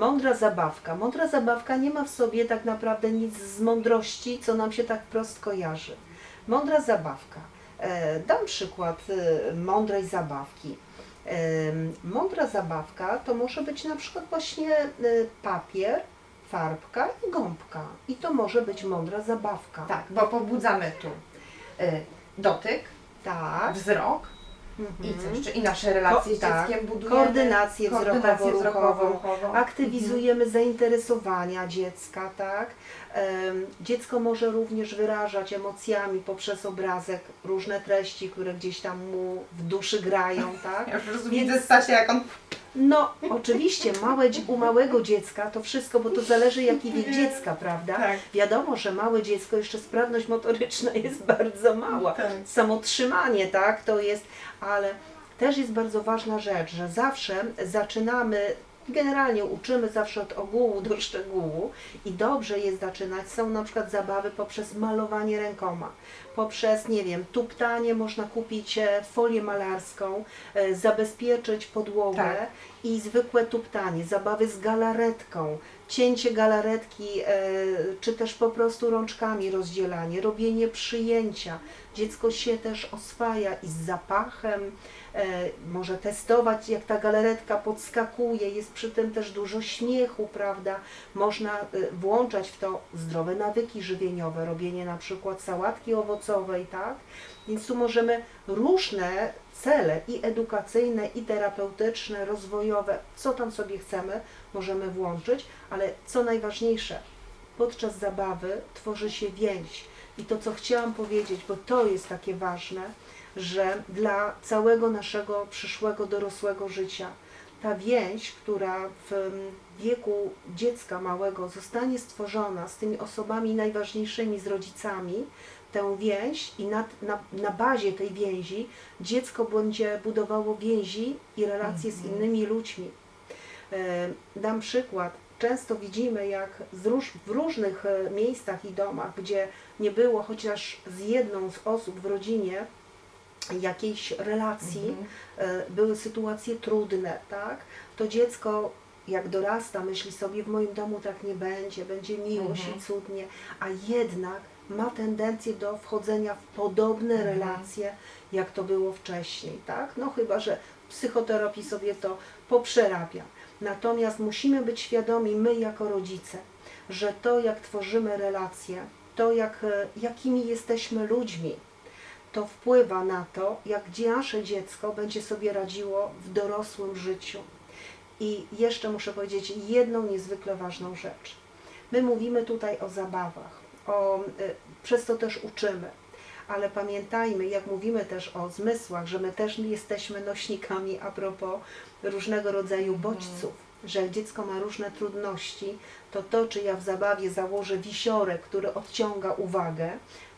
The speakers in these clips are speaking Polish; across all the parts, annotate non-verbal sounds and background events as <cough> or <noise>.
Mądra zabawka. Mądra zabawka nie ma w sobie tak naprawdę nic z mądrości, co nam się tak wprost kojarzy. Mądra zabawka. E, dam przykład e, mądrej zabawki. E, mądra zabawka to może być na przykład właśnie papier, farbka i gąbka. I to może być mądra zabawka. Tak, bo pobudzamy tu dotyk, Tak. wzrok i co Mhm. jeszcze? I nasze relacje Ko- z tak. dzieckiem budujemy. Koordynację wzrokowo-ruchową, wzrokowo-ruchową. aktywizujemy zainteresowania dziecka, tak? Em, Dziecko może również wyrażać emocjami poprzez obrazek różne treści, które gdzieś tam mu w duszy grają, tak? Ja już Więc- widzę Stasia, jak on No, oczywiście, małe, u małego dziecka to wszystko, bo to zależy jaki wiek dziecka, prawda? Tak. Wiadomo, że małe dziecko jeszcze sprawność motoryczna <laughs> jest bardzo mała. Tak. Samotrzymanie, tak, to jest, ale też jest bardzo ważna rzecz, że zawsze zaczynamy, generalnie uczymy zawsze od ogółu do szczegółu i dobrze jest zaczynać. Są na przykład zabawy poprzez malowanie rękoma, poprzez, nie wiem, tuptanie, można kupić e, folię malarską, e, zabezpieczyć podłogę Tak. i zwykłe tuptanie, zabawy z galaretką, cięcie galaretki, e, czy też po prostu rączkami rozdzielanie, robienie przyjęcia. Dziecko się też oswaja i z zapachem, e, może testować, jak ta galaretka podskakuje, jest przy tym też dużo śmiechu, prawda? Można e, włączać w to zdrowe nawyki żywieniowe, robienie na przykład sałatki owocowej, tak? Więc tu możemy różne cele i edukacyjne, i terapeutyczne, rozwojowe, co tam sobie chcemy, możemy włączyć, ale co najważniejsze, podczas zabawy tworzy się więź. I to, co chciałam powiedzieć, bo to jest takie ważne, że dla całego naszego przyszłego dorosłego życia ta więź, która w mm, wieku dziecka małego zostanie stworzona z tymi osobami najważniejszymi, z rodzicami, tę więź i na, na, na bazie tej więzi dziecko będzie budowało więzi i relacje z Mhm. innymi ludźmi. E, Dam przykład. Często widzimy, jak w różnych e, miejscach i domach, gdzie nie było chociaż z jedną z osób w rodzinie jakiejś relacji, Mhm. e, były sytuacje trudne, tak? To dziecko jak dorasta, myśli sobie, w moim domu tak nie będzie, będzie miłość Mhm. i cudnie, a jednak ma tendencję do wchodzenia w podobne Mhm. relacje, jak to było wcześniej, tak? No chyba, że psychoterapii sobie to poprzerabia. Natomiast musimy być świadomi, my jako rodzice, że to, jak tworzymy relacje, to, jak, e, jakimi jesteśmy ludźmi, to wpływa na to, jak nasze dziecko będzie sobie radziło w dorosłym życiu. I jeszcze muszę powiedzieć jedną niezwykle ważną rzecz. My mówimy tutaj o zabawach, o, y, przez to też uczymy, ale pamiętajmy, jak mówimy też o zmysłach, że my też jesteśmy nośnikami a propos różnego rodzaju bodźców, że jak dziecko ma różne trudności, to to, czy ja w zabawie założę wisiorek, który odciąga uwagę,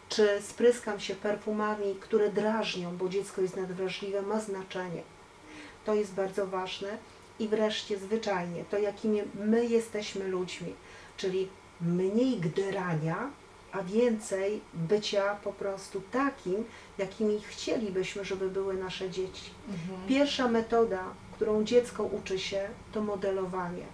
czy spryskam się perfumami, które drażnią, bo dziecko jest nadwrażliwe, ma znaczenie. To jest bardzo ważne. I wreszcie zwyczajnie, to jakimi my jesteśmy ludźmi, czyli mniej gderania, a więcej bycia po prostu takim, jakimi chcielibyśmy, żeby były nasze dzieci. Mhm. Pierwsza metoda, którą dziecko uczy się, to modelowanie.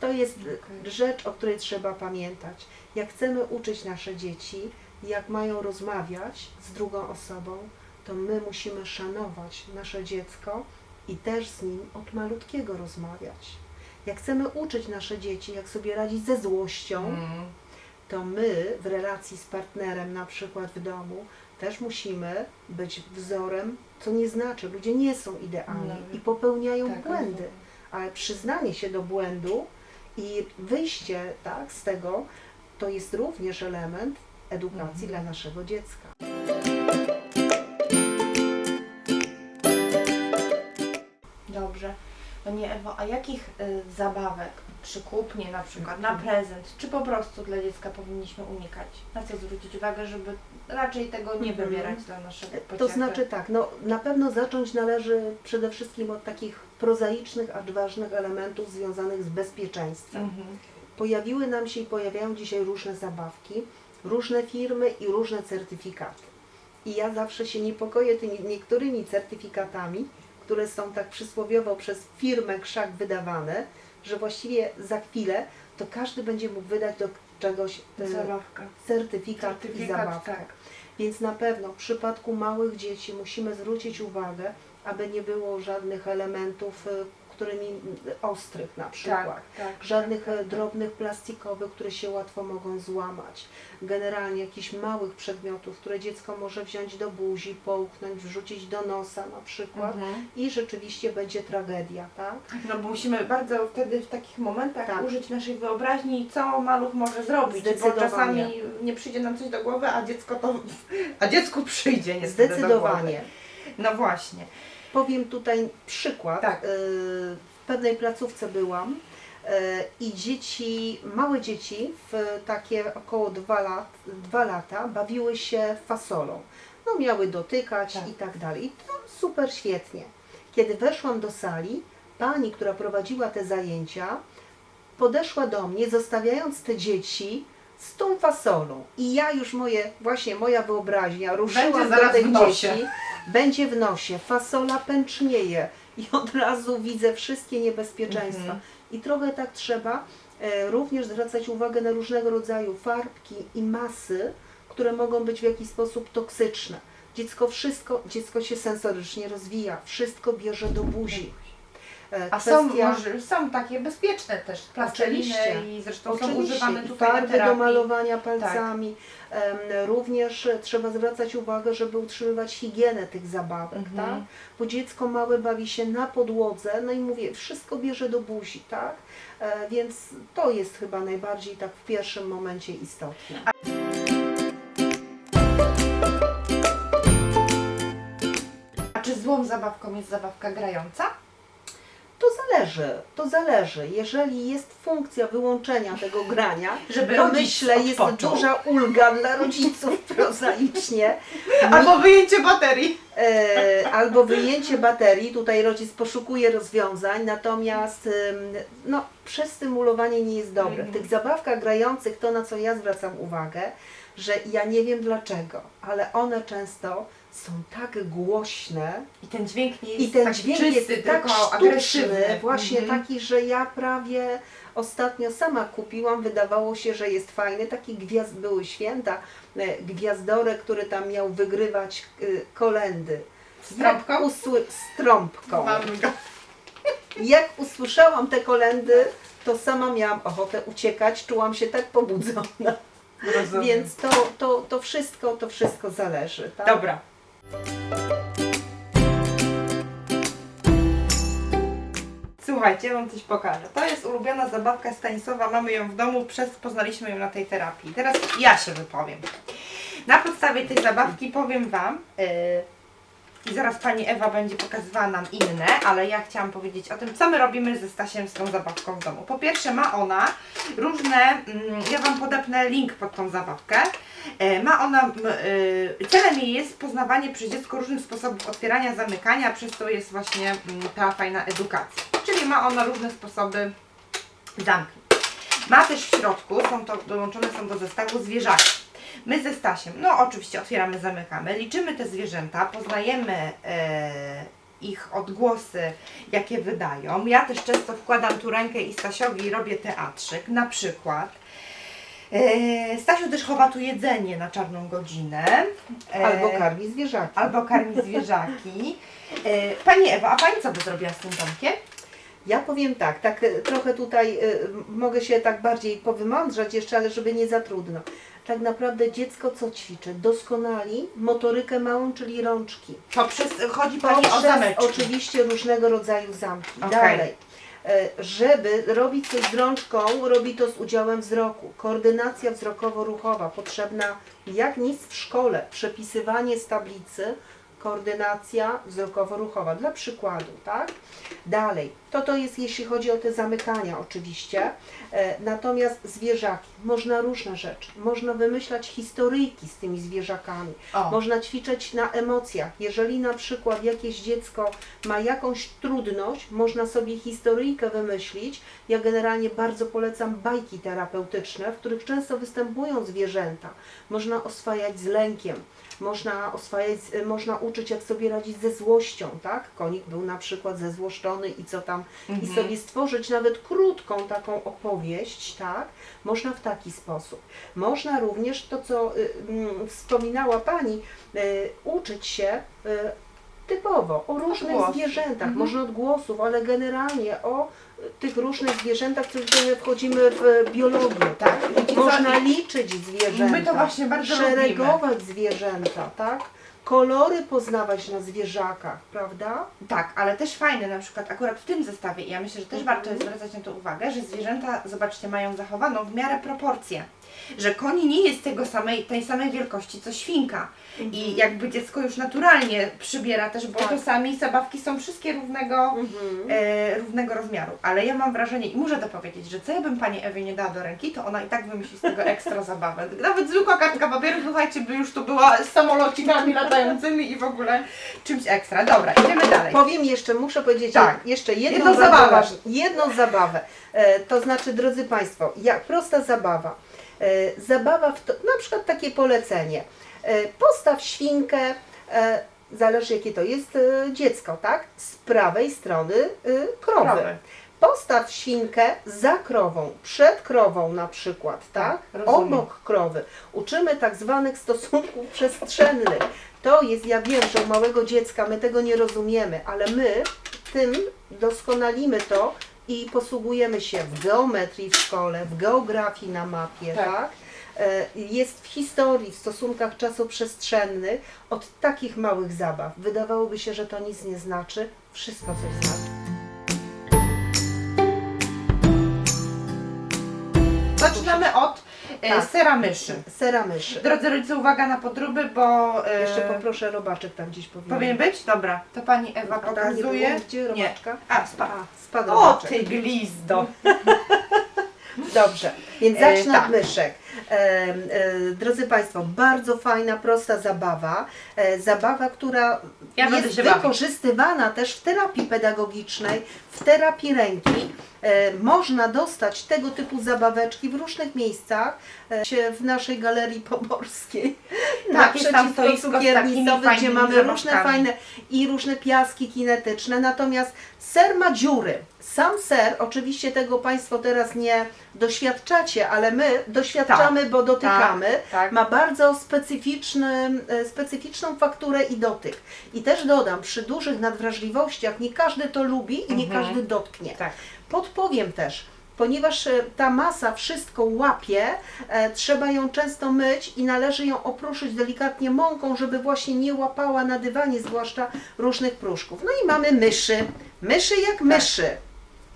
To jest rzecz, o której trzeba pamiętać. Jak chcemy uczyć nasze dzieci, jak mają rozmawiać z drugą osobą, to my musimy szanować nasze dziecko i też z nim od malutkiego rozmawiać. Jak chcemy uczyć nasze dzieci, jak sobie radzić ze złością, Mhm. to my w relacji z partnerem, na przykład w domu, też musimy być wzorem, co nie znaczy, ludzie nie są idealni No. i popełniają Tak, błędy, rozumiem. ale przyznanie się do błędu i wyjście tak, z tego, to jest również element edukacji Mhm. dla naszego dziecka. Dobrze. Panie Ewo, a jakich y, zabawek przy kupnie na przykład, na prezent, czy po prostu dla dziecka powinniśmy unikać? Na co zwrócić uwagę, żeby raczej tego nie Mhm. wybierać dla naszego pociechy? To znaczy tak, no na pewno zacząć należy przede wszystkim od takich prozaicznych, acz ważnych elementów związanych z bezpieczeństwem. Mhm. pojawiły nam się i pojawiają dzisiaj różne zabawki, różne firmy i różne certyfikaty. I ja zawsze się niepokoję tymi niektórymi certyfikatami, które są tak przysłowiowo przez firmę krzak wydawane, że właściwie za chwilę to każdy będzie mógł wydać do czegoś e, Zabawka. certyfikat, i Certyfikat, zabawkę. tak. Więc na pewno w przypadku małych dzieci musimy zwrócić uwagę, aby nie było żadnych elementów, y, którymi ostrych na przykład. Tak, tak. Żadnych tak, tak. drobnych plastikowych, które się łatwo mogą złamać. Generalnie jakichś małych przedmiotów, które dziecko może wziąć do buzi, połknąć, wrzucić do nosa na przykład. Mhm. I rzeczywiście będzie tragedia, tak? No bo musimy bardzo wtedy w takich momentach Tak. użyć naszej wyobraźni, co maluch może zrobić. Bo czasami nie przyjdzie nam coś do głowy, a dziecko to. A dziecku przyjdzie niestety Do Zdecydowanie. No właśnie. Powiem tutaj przykład. Tak. Y, W pewnej placówce byłam y, i dzieci, małe dzieci w takie około 2 lat, dwa lata bawiły się fasolą. No miały dotykać Tak. i tak dalej. I to super świetnie. Kiedy weszłam do sali, pani, która prowadziła te zajęcia, podeszła do mnie, zostawiając te dzieci z tą fasolą. I ja już moje, właśnie moja wyobraźnia ruszyła do tych dzieci. Będzie w nosie, fasola pęcznieje i od razu widzę wszystkie niebezpieczeństwa. Mhm. I trochę tak trzeba e, również zwracać uwagę na różnego rodzaju farbki i masy, które mogą być w jakiś sposób toksyczne. Dziecko wszystko, dziecko się sensorycznie rozwija, wszystko bierze do buzi. E, A są, kwestia- może, są takie bezpieczne też plasteliny Oczywiście. i zresztą są Oczywiście, używane i tutaj farby do malowania palcami. Em, również trzeba zwracać uwagę, żeby utrzymywać higienę tych zabawek, Mhm. tak? Bo dziecko małe bawi się na podłodze, no i mówię, wszystko bierze do buzi, tak? E, więc to jest chyba najbardziej tak w pierwszym momencie istotne. A czy złą zabawką jest zabawka grająca? To zależy, to zależy. Jeżeli jest funkcja wyłączenia tego grania, Żeby to rodzic myślę jest odpoczął. duża ulga dla rodziców <laughs> prozaicznie. <laughs> Albo wyjęcie baterii. E, albo wyjęcie baterii, tutaj rodzic poszukuje rozwiązań, natomiast em, no, przestymulowanie nie jest dobre. W tych zabawkach grających to, na co ja zwracam uwagę, że ja nie wiem dlaczego, ale one często są tak głośne I ten dźwięk nie jest i ten tak dźwięk czysty, jest tak tylko agresywny. właśnie Mhm. taki, że ja prawie ostatnio sama kupiłam, wydawało się, że jest fajny, taki gwiazd, były święta, e, gwiazdorek, który tam miał wygrywać e, kolendy. Z trąbką? Jak usły- z trąbką. Mam go. Jak usłyszałam te kolendy, to sama miałam ochotę uciekać, czułam się tak pobudzona. Rozumiem. Więc to, to, to wszystko, to wszystko zależy. Tak? Dobra. Słuchajcie, wam coś pokażę. To jest ulubiona zabawka Stanisława, mamy ją w domu, przez poznaliśmy ją na tej terapii. Teraz ja się wypowiem. Na podstawie tej zabawki powiem Wam, yy, i zaraz Pani Ewa będzie pokazywała nam inne, ale ja chciałam powiedzieć o tym, co my robimy ze Stasiem z tą zabawką w domu. Po pierwsze ma ona różne, mm, ja Wam podepnę link pod tą zabawkę, E, Ma ona, e, celem jej jest poznawanie przez dziecko różnych sposobów otwierania, zamykania, przez to jest właśnie mm, ta fajna edukacja. Czyli ma ona różne sposoby zamknięć. Ma też w środku, są to, dołączone są do zestawu zwierzaki. My ze Stasiem, no oczywiście otwieramy, zamykamy, liczymy te zwierzęta, poznajemy e, ich odgłosy, jakie wydają. Ja też często wkładam tu rękę i Stasiowi robię teatrzyk, na przykład. E, Stasiu też chowa tu jedzenie na czarną godzinę. E, Albo karmi zwierzaki. Albo karmi zwierzaki. Pani Ewo, a Pani co by zrobiła z tym domkiem? Ja powiem tak, tak trochę tutaj mogę się tak bardziej powymądrzać jeszcze, ale żeby nie za trudno. Tak naprawdę dziecko co ćwiczy? Doskonali motorykę małą, czyli rączki. Poprzez, chodzi Pani o zameczki. oczywiście różnego rodzaju zamki. Okej. Dalej. E, Żeby robić coś z rączką, robi to z udziałem wzroku. Koordynacja wzrokowo-ruchowa potrzebna jak nic w szkole. Przepisywanie z tablicy, koordynacja wzrokowo-ruchowa. Dla przykładu, tak? Dalej. To to jest jeśli chodzi o te zamykania oczywiście. E, Natomiast zwierzaki. Można różne rzeczy. Można wymyślać historyjki z tymi zwierzakami. O, Można ćwiczyć na emocjach. Jeżeli na przykład jakieś dziecko ma jakąś trudność, można sobie historyjkę wymyślić. Ja generalnie bardzo polecam bajki terapeutyczne, w których często występują zwierzęta. Można oswajać z lękiem. można oswajać, y, można uczyć jak sobie radzić ze złością, tak? Konik był na przykład zezłoszczony i co tam, i Mhm. sobie stworzyć nawet krótką taką opowieść, tak? Można w taki sposób. Można również to, co y, mm, wspominała Pani, y, uczyć się y, typowo o różnych zwierzętach, Mhm. może odgłosów, ale generalnie o y, tych różnych zwierzętach, tutaj wchodzimy w y, biologię, tak? Co? Można liczyć zwierzęta, My to właśnie bardzo szeregować zwierzęta, tak? Kolory poznawać na zwierzakach, prawda? Tak, ale też fajne na przykład akurat w tym zestawie, i ja myślę, że też Mhm. warto jest zwracać na to uwagę, że zwierzęta, zobaczcie, mają zachowaną w miarę proporcję. Że koń nie jest tego samej, tej samej wielkości co świnka. I jakby dziecko już naturalnie przybiera też, bo Tak. czasami zabawki są wszystkie równego, Mhm. e, równego rozmiaru. Ale ja mam wrażenie, i muszę to powiedzieć, że co ja bym Pani Ewie nie dała do ręki, to ona i tak wymyśli z tego ekstra zabawę. Nawet zwykła kartka papieru, słuchajcie, by już tu była z samolocikami <laughs> latającymi i w ogóle czymś ekstra. Dobra, idziemy dalej. Powiem jeszcze, muszę powiedzieć Tak. jeszcze jedną, Jedną zabawę. zabawę. Jedną zabawę. E, to znaczy, drodzy Państwo, jak prosta zabawa. E, zabawa w to, na przykład takie polecenie. E, postaw świnkę, e, zależy jakie to jest e, dziecko, tak? Z prawej strony e, krowy. Krowy. Postaw świnkę za krową, przed krową na przykład, tak? Tak. Obok krowy. Uczymy tak zwanych stosunków <laughs> przestrzennych. To jest, ja wiem, że u małego dziecka my tego nie rozumiemy, ale my tym doskonalimy to i posługujemy się w geometrii w szkole, w geografii na mapie, Tak. tak? E, Jest w historii, w stosunkach czasoprzestrzennych od takich małych zabaw. Wydawałoby się, że to nic nie znaczy, wszystko coś znaczy. Zaczynamy od Tak. sera myszy. Sera myszy. Drodzy rodzice, uwaga na podróby, bo... e, Jeszcze poproszę robaczek tam gdzieś powinien. Powinien być? Dobra, to Pani Ewa A tam nie pokazuje. było? Gdzie robaczka? A, spadł. A, spadł O, robaczek. ty glizdo! <laughs> Dobrze, więc E, zacznę tak. od myszek. E, drodzy Państwo, bardzo fajna, prosta zabawa. E, zabawa, która Ja jest się bawić. wykorzystywana też w terapii pedagogicznej, w terapii ręki. E, można dostać tego typu zabaweczki w różnych miejscach, w naszej galerii pomorskiej. <laughs> Tak, naprzeciwko cukiernicowy, gdzie mamy zabawkami. różne fajne i różne piaski kinetyczne. Natomiast ser ma dziury. Sam ser, oczywiście tego Państwo teraz nie doświadczacie, ale my doświadczamy, bo dotykamy. tak. Ma bardzo specyficzny, e, specyficzną fakturę i dotyk. I też dodam, przy dużych nadwrażliwościach nie każdy to lubi i nie Mhm. każdy dotknie. Tak. Podpowiem też, ponieważ e, ta masa wszystko łapie, e, trzeba ją często myć i należy ją opruszyć delikatnie mąką, żeby właśnie nie łapała na dywanie, zwłaszcza różnych pruszków. No i mamy myszy. Myszy jak myszy.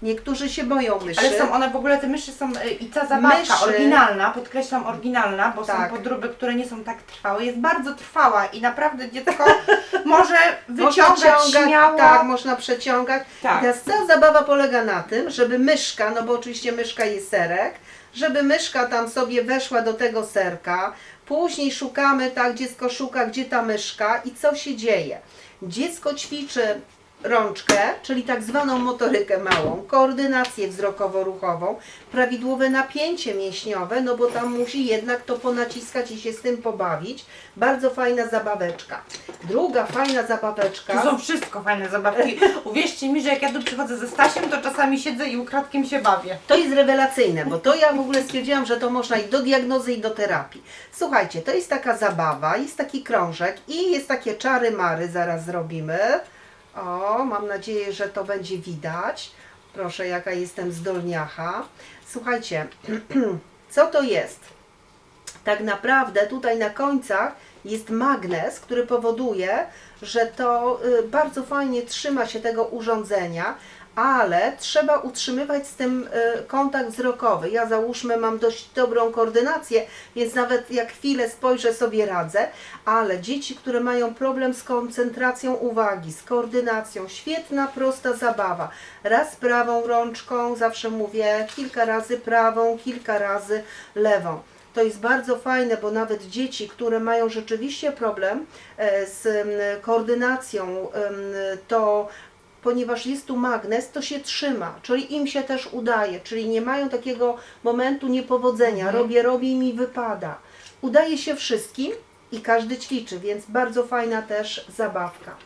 Niektórzy się boją myszy. Ale są one w ogóle, te myszy są y, i ta zabawka Myszy. oryginalna, podkreślam oryginalna, bo Tak. są podróby, które nie są tak trwałe, jest bardzo trwała i naprawdę dziecko <laughs> może wyciągać śmiało. tak, można przeciągać. Tak. Teraz cała zabawa polega na tym, żeby myszka, no bo oczywiście myszka jest serek, żeby myszka tam sobie weszła do tego serka, później szukamy, tak, dziecko szuka, gdzie ta myszka i co się dzieje. Dziecko ćwiczy rączkę, czyli tak zwaną motorykę małą, koordynację wzrokowo-ruchową, prawidłowe napięcie mięśniowe, no bo tam musi jednak to ponaciskać i się z tym pobawić. Bardzo fajna zabaweczka. Druga fajna zabaweczka. Tu są wszystko fajne zabawki. <laughs> Uwierzcie mi, że jak ja tu przychodzę ze Stasiem, to czasami siedzę i ukradkiem się bawię. To jest rewelacyjne, bo to ja w ogóle stwierdziłam, że to można i do diagnozy, i do terapii. Słuchajcie, to jest taka zabawa, jest taki krążek i jest takie czary mary, zaraz zrobimy. O, mam nadzieję, że to będzie widać. Proszę, jaka jestem zdolniacha. Słuchajcie, <clears throat> co to jest? Tak naprawdę tutaj na końcach jest magnes, który powoduje, że to y, bardzo fajnie trzyma się tego urządzenia, ale trzeba utrzymywać z tym y, kontakt wzrokowy. Ja załóżmy mam dość dobrą koordynację, więc nawet jak chwilę spojrzę sobie radzę, ale dzieci, które mają problem z koncentracją uwagi, z koordynacją, świetna, prosta zabawa. Raz prawą rączką, zawsze mówię, kilka razy prawą, kilka razy lewą. To jest bardzo fajne, bo nawet dzieci, które mają rzeczywiście problem e, z m, koordynacją, em, to ponieważ jest tu magnes, to się trzyma, czyli im się też udaje, czyli nie mają takiego momentu niepowodzenia, Mhm. robię, robię i mi wypada. Udaje się wszystkim i każdy ćwiczy, więc bardzo fajna też zabawka.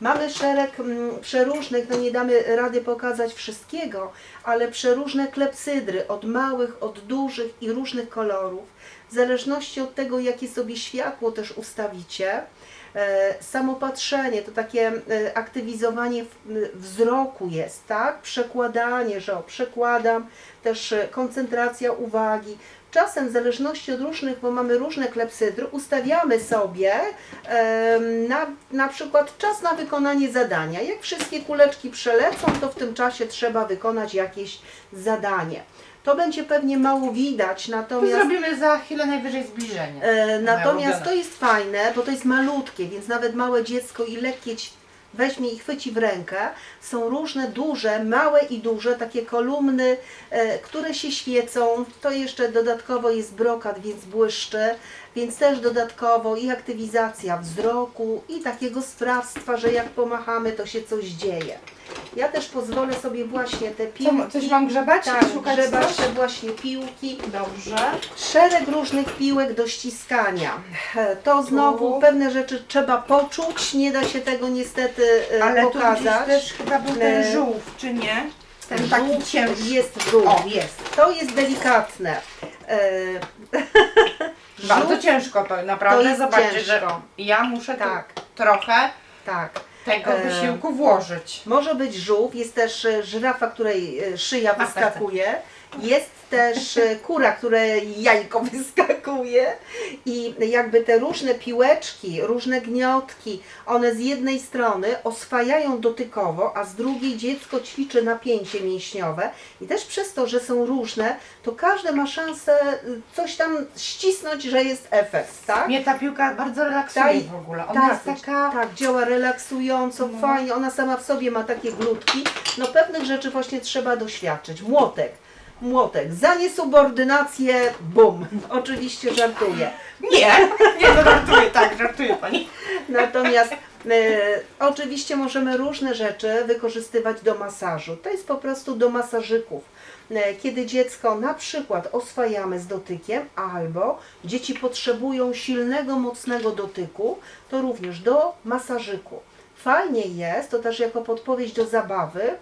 Mamy szereg mm, przeróżnych, no nie damy rady pokazać wszystkiego, ale przeróżne klepsydry, od małych, od dużych i różnych kolorów. W zależności od tego, jakie sobie światło też ustawicie, samopatrzenie, to takie e, aktywizowanie wzroku jest, tak? Przekładanie, że o, przekładam, też e, koncentracja uwagi. Czasem w zależności od różnych, bo mamy różne klepsydry, ustawiamy sobie na, na przykład czas na wykonanie zadania. Jak wszystkie kuleczki przelecą, to w tym czasie trzeba wykonać jakieś zadanie. To będzie pewnie mało widać, To natomiast zrobimy za chwilę najwyżej zbliżenie. E, natomiast to jest fajne, bo to jest malutkie, więc nawet małe dziecko i lekkie weźmie i chwyci w rękę. Są różne duże, małe i duże, takie kolumny, e, które się świecą. To jeszcze dodatkowo jest brokat, więc błyszczy, więc też dodatkowo i aktywizacja wzroku i takiego sprawstwa, że jak pomachamy, to się coś dzieje. Ja też pozwolę sobie właśnie te piłki. Co, coś mam grzebać? Tak, Szukać grzebać coś? te właśnie piłki. Dobrze. Szereg różnych piłek do ściskania. To znowu Tu. pewne rzeczy trzeba poczuć, nie da się tego niestety e, Ale pokazać. też chyba był ten E, żółw, czy nie? Ten taki Żółw ciężki. Jest żółw. O, jest. To jest delikatne. E, <laughs> Bardzo ciężko to naprawdę. to Zobaczcie, że ciężko. ja muszę Tak. trochę Tak. Tego E, wysiłku włożyć. Może być żółw, jest też e, żyrafa, której e, szyja tak, wyskakuje. Jest też e, kura, której jajko <laughs> wyskakuje i jakby te różne piłeczki, różne gniotki, one z jednej strony oswajają dotykowo, a z drugiej dziecko ćwiczy napięcie mięśniowe i też przez to, że są różne, to każde ma szansę y, coś tam ścisnąć, że jest efekt, tak? Mnie ta piłka bardzo relaksuje Taj- w ogóle. Ona jest taka... tak, działa relaksująco, No. fajnie, ona sama w sobie ma takie glutki. No pewnych rzeczy właśnie trzeba doświadczyć. Młotek, młotek, za niesubordynację, bum. Oczywiście żartuję. Nie, nie, to żartuję, tak, żartuję pani. Natomiast e, oczywiście możemy różne rzeczy wykorzystywać do masażu. To jest po prostu do masażyków. E, Kiedy dziecko na przykład oswajamy z dotykiem, albo dzieci potrzebują silnego, mocnego dotyku, to również do masażyku. Fajnie jest, to też jako podpowiedź do zabawy, y,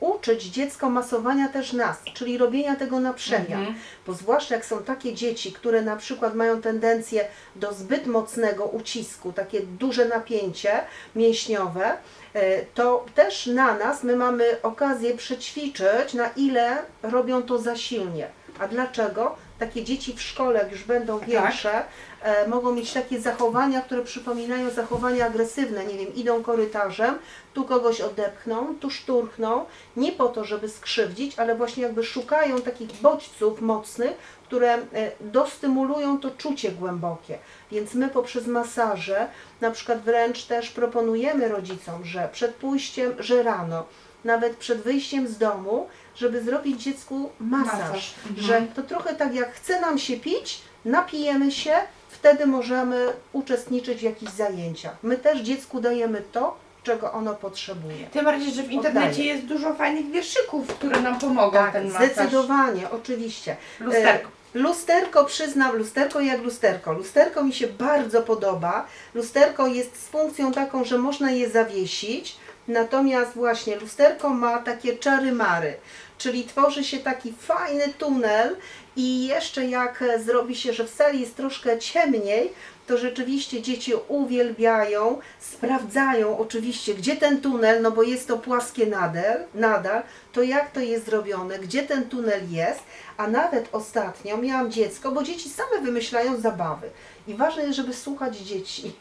uczyć dziecko masowania też nas, czyli robienia tego na przemian. Mhm. Bo zwłaszcza jak są takie dzieci, które na przykład mają tendencję do zbyt mocnego ucisku, takie duże napięcie mięśniowe, e, to też na nas my mamy okazję przećwiczyć, na ile robią to za silnie. A dlaczego? Takie dzieci w szkole, jak już będą większe, e, mogą mieć takie zachowania, które przypominają zachowania agresywne. Nie wiem, idą korytarzem, tu kogoś odepchną, tu szturchną, nie po to, żeby skrzywdzić, ale właśnie jakby szukają takich bodźców mocnych, które e, dostymulują to czucie głębokie. Więc my poprzez masaże, na przykład wręcz też proponujemy rodzicom, że przed pójściem, że rano, nawet przed wyjściem z domu, żeby zrobić dziecku masaż, Masaż, mhm. że to trochę tak jak chce nam się pić, napijemy się, wtedy możemy uczestniczyć w jakichś zajęciach. My też dziecku dajemy to, czego ono potrzebuje. Tym bardziej, że w internecie Oddaję. jest dużo fajnych wierszyków, które nam pomogą Tak, ten masaż. zdecydowanie, oczywiście. Lusterko. E, Lusterko, przyznam, lusterko jak lusterko. Lusterko mi się bardzo podoba. Lusterko jest z funkcją taką, że można je zawiesić, natomiast właśnie lusterko ma takie czary-mary, czyli tworzy się taki fajny tunel i jeszcze jak e, zrobi się, że w sali jest troszkę ciemniej, to rzeczywiście dzieci uwielbiają, sprawdzają oczywiście, gdzie ten tunel, no bo jest to płaskie nadal, nadal, to jak to jest zrobione, gdzie ten tunel jest, a nawet ostatnio miałam dziecko, bo dzieci same wymyślają zabawy i ważne jest, żeby słuchać dzieci.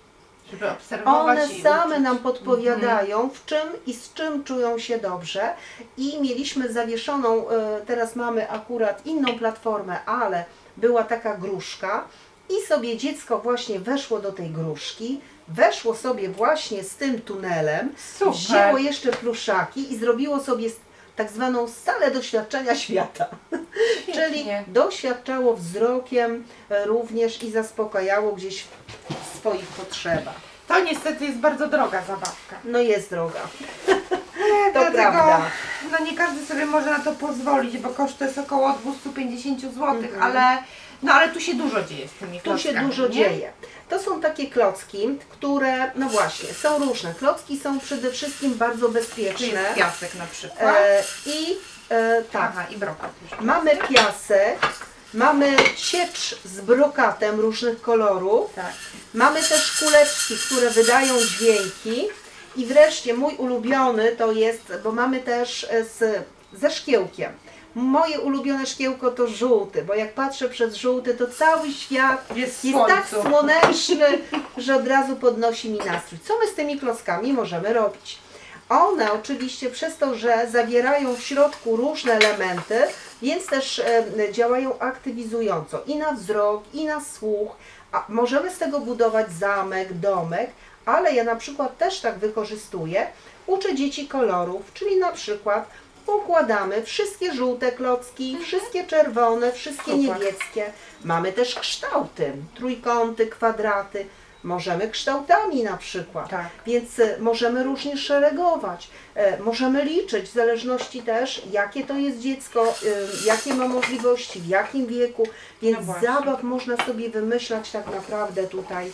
Żeby obserwować One i same uczyć. nam podpowiadają, w czym i z czym czują się dobrze. I mieliśmy zawieszoną, e, teraz mamy akurat inną platformę, ale była taka gruszka i sobie dziecko właśnie weszło do tej gruszki, weszło sobie właśnie z tym tunelem, Super. wzięło jeszcze pluszaki i zrobiło sobie tak zwaną salę doświadczenia świata. <laughs> Czyli doświadczało wzrokiem e, również i zaspokajało gdzieś swoich potrzebach. To niestety jest bardzo droga zabawka. No jest droga, <laughs> to Dlatego prawda. pewno nie każdy sobie może na to pozwolić, bo koszt to jest około 250 zł, Mhm. ale, no, ale tu się dużo dzieje z tymi Tu klockami. się dużo nie? dzieje. To są takie klocki, które, no właśnie, są różne. Klocki są przede wszystkim bardzo bezpieczne. jest piasek na przykład. E, I e, tak, Aha, i brokat mamy piasek, mamy ciecz z brokatem różnych kolorów, Tak. mamy też kuleczki, które wydają dźwięki i wreszcie mój ulubiony to jest, bo mamy też e, z, ze szkiełkiem. Moje ulubione szkiełko to żółty, bo jak patrzę przez żółty, to cały świat Jest jest tak słoneczny, że od razu podnosi mi nastrój. Co my z tymi klockami możemy robić? One oczywiście przez to, że zawierają w środku różne elementy, więc też e, działają aktywizująco i na wzrok, i na słuch. A możemy z tego budować zamek, domek, ale ja na przykład też tak wykorzystuję. Uczę dzieci kolorów, czyli na przykład układamy wszystkie żółte klocki, wszystkie czerwone, wszystkie Super. niebieskie. Mamy też kształty, trójkąty, kwadraty. Możemy kształtami na przykład. Tak. Więc e, możemy różnie szeregować, e, możemy liczyć w zależności też, jakie to jest dziecko, e, jakie ma możliwości, w jakim wieku, więc No zabaw można sobie wymyślać tak naprawdę tutaj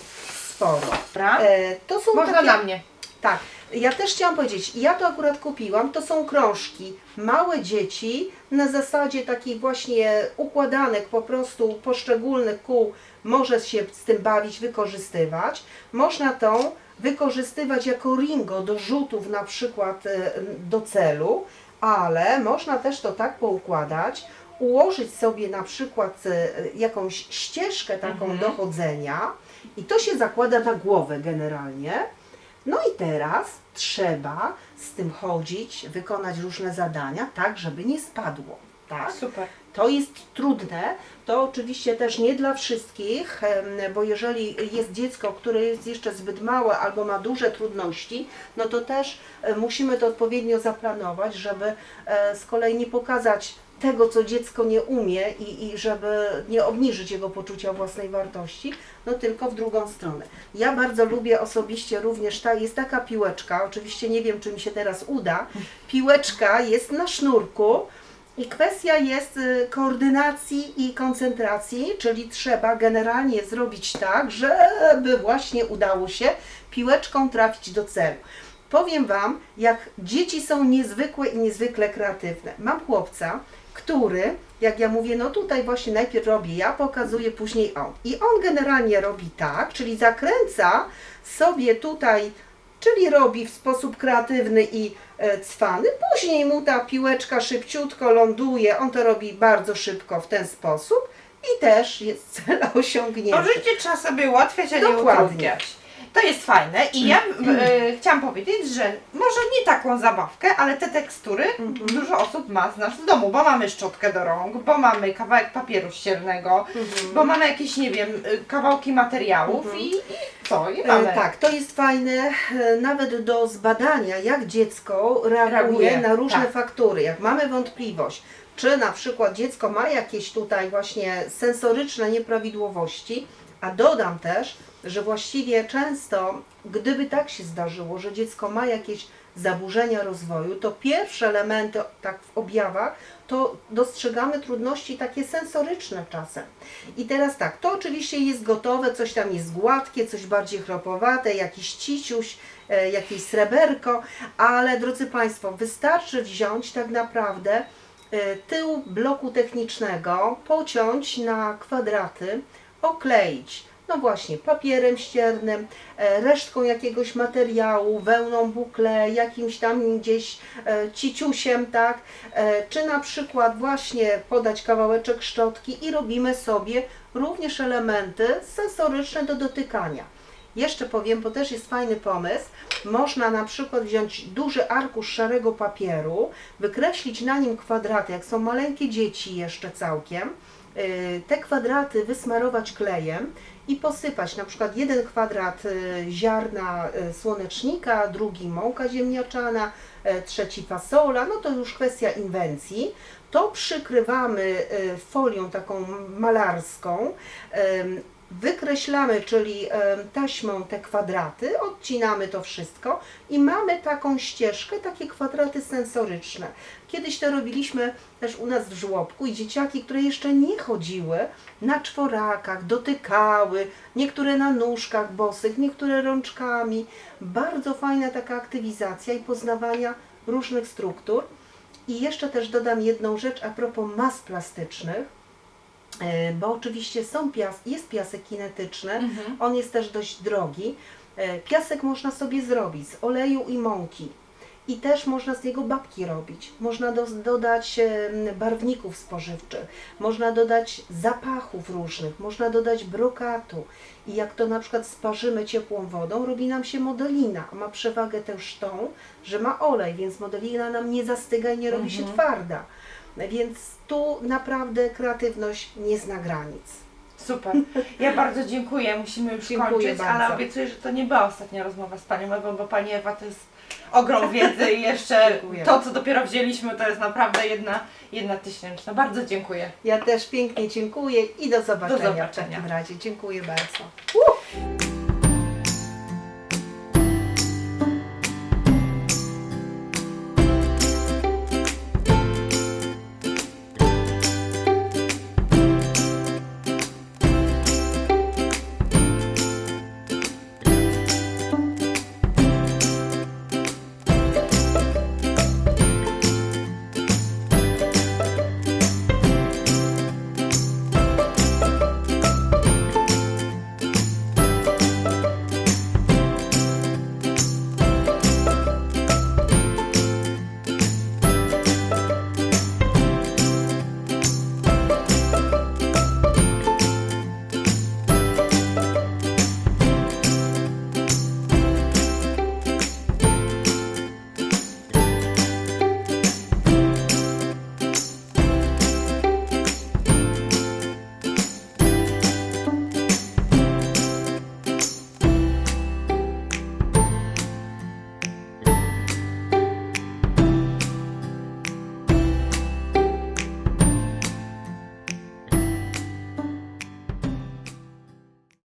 sporo. Dobra. To są Można takie, na mnie. tak, ja też chciałam powiedzieć, ja to akurat kupiłam, to są krążki, małe dzieci na zasadzie takich właśnie układanek po prostu poszczególnych kół, może się z tym bawić, wykorzystywać. Można tą wykorzystywać jako ringo do rzutów na przykład e, do celu, ale można też to tak poukładać, ułożyć sobie na przykład e, jakąś ścieżkę taką Mhm. dochodzenia i to się zakłada na głowę generalnie. No i teraz trzeba z tym chodzić, wykonać różne zadania, tak, żeby nie spadło. Tak? Super. To jest trudne, to oczywiście też nie dla wszystkich, bo jeżeli jest dziecko, które jest jeszcze zbyt małe albo ma duże trudności, no to też e, musimy to odpowiednio zaplanować, żeby e, z kolei nie pokazać tego, co dziecko nie umie i, i żeby nie obniżyć jego poczucia własnej wartości, no tylko w drugą stronę. Ja bardzo lubię osobiście również, ta, jest taka piłeczka, oczywiście nie wiem, czy mi się teraz uda, piłeczka jest na sznurku, i kwestia jest y, koordynacji i koncentracji, czyli trzeba generalnie zrobić tak, żeby właśnie udało się piłeczką trafić do celu. Powiem Wam, jak dzieci są niezwykłe i niezwykle kreatywne. Mam chłopca, który, jak ja mówię, no tutaj właśnie najpierw robię ja, pokazuję później on. I on generalnie robi tak, czyli zakręca sobie tutaj czyli robi w sposób kreatywny i cwany. Później mu ta piłeczka szybciutko ląduje, on to robi bardzo szybko w ten sposób i też jest cel No, <laughs> osiągnięty. życie trzeba sobie ułatwiać, a nie Dokładnie. utrudniać. To jest fajne i ja e, chciałam powiedzieć, że może nie taką zabawkę, ale te tekstury Mhm. dużo osób ma z nas w domu, bo mamy szczotkę do rąk, bo mamy kawałek papieru ściernego, Mhm. bo mamy jakieś, nie wiem, y, kawałki materiałów Mhm. i, i co, i E, mamy. Tak, to jest fajne e, nawet do zbadania, jak dziecko reaguje, Reaguje, na różne tak. faktury. Jak mamy wątpliwość, czy na przykład dziecko ma jakieś tutaj właśnie sensoryczne nieprawidłowości, a dodam też, że właściwie często, gdyby tak się zdarzyło, że dziecko ma jakieś zaburzenia rozwoju, to pierwsze elementy tak w objawach, to dostrzegamy trudności takie sensoryczne czasem. I teraz tak, to oczywiście jest gotowe, coś tam jest gładkie, coś bardziej chropowate, jakiś ciciuś, e, jakieś sreberko, ale drodzy Państwo, wystarczy wziąć tak naprawdę e, tył bloku technicznego, pociąć na kwadraty, okleić. No właśnie, papierem ściernym, e, resztką jakiegoś materiału, wełną bukle, jakimś tam gdzieś e, ciciusiem, tak? E, Czy na przykład właśnie podać kawałeczek szczotki i robimy sobie również elementy sensoryczne do dotykania. Jeszcze powiem, bo też jest fajny pomysł. Można na przykład wziąć duży arkusz szarego papieru, wykreślić na nim kwadraty, jak są maleńkie dzieci jeszcze całkiem, te kwadraty wysmarować klejem i posypać na przykład jeden kwadrat y, ziarna y, słonecznika, drugi mąka ziemniaczana, e, trzeci fasola, no to już kwestia inwencji. To przykrywamy y, folią taką malarską, wykreślamy, czyli taśmą te kwadraty, odcinamy to wszystko i mamy taką ścieżkę, takie kwadraty sensoryczne. Kiedyś to robiliśmy też u nas w żłobku i dzieciaki, które jeszcze nie chodziły, na czworakach, dotykały, niektóre na nóżkach bosych, niektóre rączkami. Bardzo fajna taka aktywizacja i poznawania różnych struktur. I jeszcze też dodam jedną rzecz a propos mas plastycznych, bo oczywiście są pias, jest piasek kinetyczny, Mhm. on jest też dość drogi. E, Piasek można sobie zrobić z oleju i mąki. I też można z niego babki robić. Można do, dodać barwników spożywczych, można dodać zapachów różnych, można dodać brokatu. I jak to na przykład sparzymy ciepłą wodą, robi nam się modelina. Ma przewagę też tą, że ma olej, więc modelina nam nie zastyga i nie robi się Mhm. twarda. Więc tu naprawdę kreatywność nie zna granic. Super. Ja bardzo dziękuję. Musimy już Dziękuję kończyć, ale bardzo. obiecuję, że to nie była ostatnia rozmowa z Panią Ewą, bo Pani Ewa to jest ogrom <laughs> wiedzy i jeszcze Dziękuję. to, co dopiero wzięliśmy, to jest naprawdę jedna, jedna tysięczna. Bardzo dziękuję. Ja też pięknie dziękuję i do zobaczenia, zobaczenia. w takim razie. Dziękuję bardzo.